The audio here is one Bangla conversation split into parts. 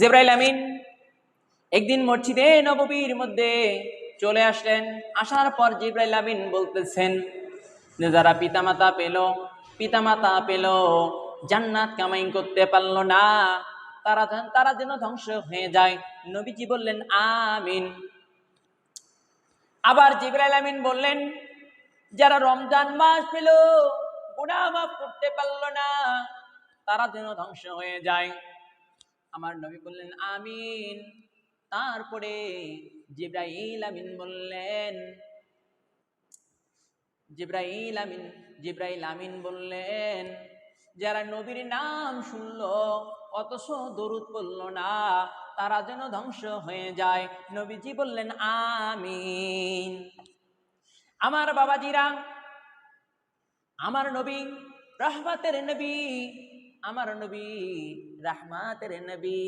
জেব্রাইল আমিন একদিন মসজিদে নববীর মধ্যে চলে আসলেন। আসার পর জিব্রাইল আমিন বলতেছেন যে, যারা পিতামাতা পেল পিতামাতা পেল, জান্নাত কামাই করতে পারল না, তারা যেন- তারা যেন ধ্বংস হয়ে যায়। নবীজি বললেন, আমিন। আবার জিব্রাইল আমিন বললেন, যারা রমজান মাস পেল, গুনাহ মাফ করতে পারল না, তারা যেন ধ্বংস হয়ে যায়। আমার নবী বললেন, আমিন। তারপরে জিব্রাইল আমিন বললেন, জিব্রাইল আমিন জিব্রাইল আমিন বললেন, যারা নবীর নাম শুনল, অথচ দরুদ পড়ল না, তারা যেন ধ্বংস হয়ে যায়। নবীজি বললেন, আমিন। আমার বাবাজিরা, আমার নবী রহমাতের নবী, আমার নবী রাহমাতের নবী।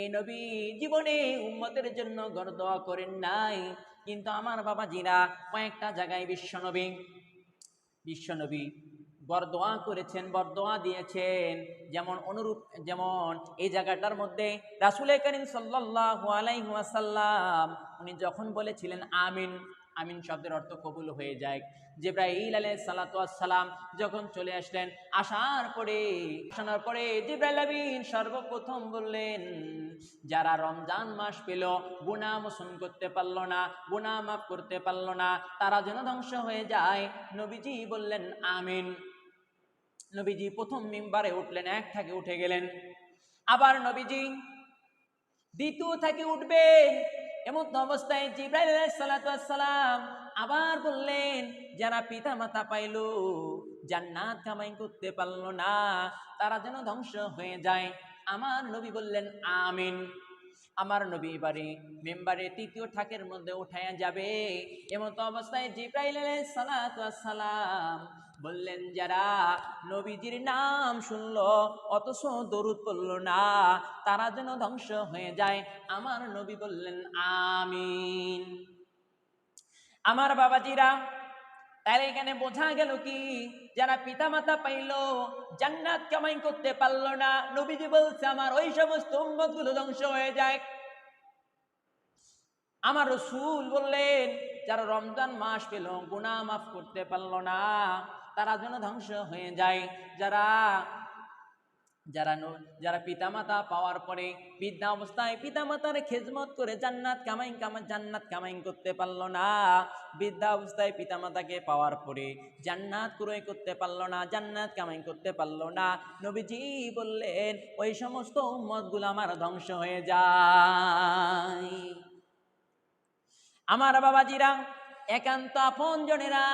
এই নবী জীবনে উম্মতের জন্য গড় দোয়া করেন নাই। কিন্তু আমার বাবা জিরা কয়েকটা জায়গায় বিশ্বনবী বিশ্বনবী বরদোয়া করেছেন বরদোয়া দিয়েছেন। যেমন অনুরূপ, যেমন এই জায়গাটার মধ্যে রাসুল করিম সাল্লাল্লাহু আলাইহি ওয়াসাল্লাম, উনি যখন বলেছিলেন, আমিন আমিন শব্দের অর্থ কবুল হয়ে যায়। জিব্রাইল আলাইহিস সালাতু সালাম যখন চলে আসলেন, আসার পরে আসার পরে জিব্রাইল আমিন সর্বপ্রথম বললেন, যারা রমজান মাস পেল, গুনাহ মোচন করতে পারল না, গুনাহ মাফ করতে পারল না, তারা যেন ধ্বংস হয়ে যায়। নবীজি বললেন, আমিন। নবীজি প্রথম মিম্বারে উঠলেন, এক থাকে উঠে গেলেন। আবার নবীজি দ্বিতীয় থাকে উঠবেন। এমন অবস্থায় জিব্রাইল সালাম আবার বললেন, যারা পিতা মাতা পাইল, জান্নাত কামাই করতে পারল না, তারা যেন ধ্বংস হয়ে যায়। আমার নবী বললেন, আমিন। আমার নবী বাড়ি, মেম্বারে তৃতীয় ঠাকের মধ্যে উঠায়া যাবে। এমত অবস্থায় জিব্রাইল সালাম বললেন, যারা নবীজির নাম শুনল, অথচ দরুদ পড়ল না, তারা যেন ধ্বংস হয়ে যায়। আমার নবী বললেন, আমিন। আমার বাবাজিরা তাহলে এখানে বোঝা গেল কি? যারা পিতা মাতা পাইল, জান্নাত কামাই করতে পারল না। নবীজি বলছে, আমার ওই সমস্ত উম্মতগুলো ধ্বংস হয়ে যায়। আমার রসুল বললেন, যারা রমজান মাস পেল, গুনাহ মাফ করতে পারল না, তারা যেন ধ্বংস হয়ে যায়। যারা যারা যারা পিতামাতা পাওয়ার পরে বৃদ্ধা অবস্থায় পিতামাতার খেজমত করে জান্নাত কামাই কামা, জান্নাত কামাই করতে পারল না। বৃদ্ধা অবস্থায় পিতামাতাকে পাওয়ার পরে জান্নাত ক্রয় করতে পারল না, জান্নাত কামাই করতে পারল না। নবীজি বললেন, ওই সমস্ত উম্মতগুলো আমার ধ্বংস হয়ে যায়। আমার বাবাজিরা, একান্ত আপন জনেরা